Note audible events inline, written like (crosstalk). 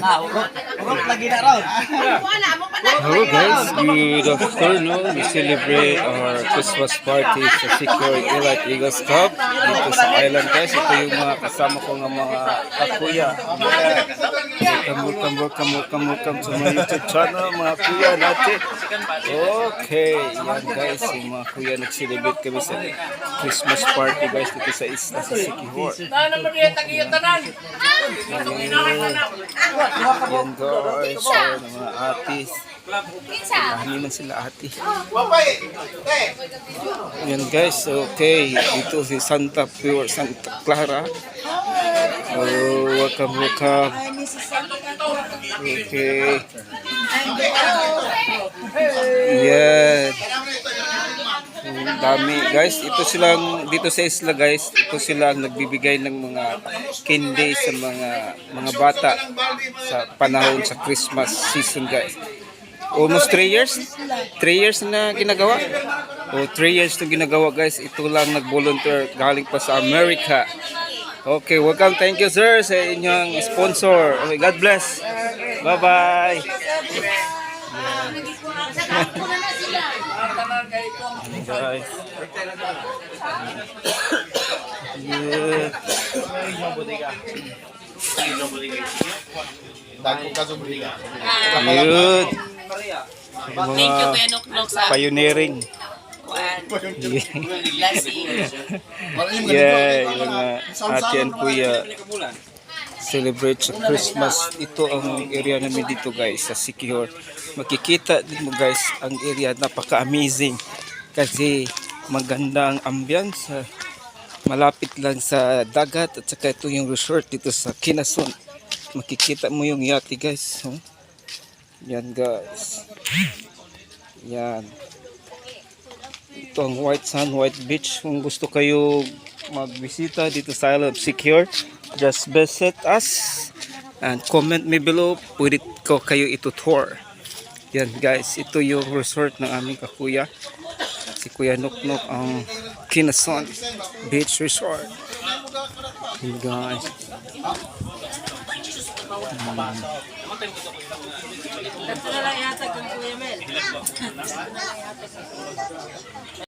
หน้า Hello guys, good afternoon. We celebrate our Christmas party sa Secure Elite Eagles Club dito sa island guys. Ito yung mga kasama ko ng mga kakuya. Welcome, welcome, welcome, welcome, welcome to my YouTube channel mga kuya natin. Okay, yan guys, yung mga kuya nag-celebrate kami sa Christmas party guys dito sa isla sa Sikihor. Yan guys, yan ang mga atis. Dahil man sila ate. Yan guys, okay. Dito si Santa Pure, Santa Clara. Oh, welcome, welcome. Okay. Yan. Dami guys, ito silang dito sa isla guys, ito silang nagbibigay ng mga candy sa mga mga bata sa panahon sa Christmas season guys. Almost 3 years? 3 years na ginagawa? O 3 years na ginagawa guys. Ito lang nag-volunteer galing pa sa America. Okay, welcome. Thank you sir sa inyong sponsor. Okay, God bless. Bye-bye. Guys. Yeah. Yun. Thank you, Kuya Nuknuk, sa Pioneering. (laughs) Yeah, yung mga ate and kuya celebrate sa Christmas. Ito ang area namin dito guys sa Sikihor. Makikita din mo guys ang area napaka-amazing kasi maganda ang ambience. Malapit lang sa dagat at saka ito yung resort dito sa Kinason. Makikita mo yung yate guys. oh. Yan guys. Yan. Ito ang White Sand, White Beach. Kung gusto kayo magbisita dito sa Island of Secure, just visit us and comment me below. Pwede ko kayo ito tour. Yan guys, ito yung resort ng aming kakuya. Si Kuya Nuknuk ang Kinason Beach Resort. Yan guys. Tatlo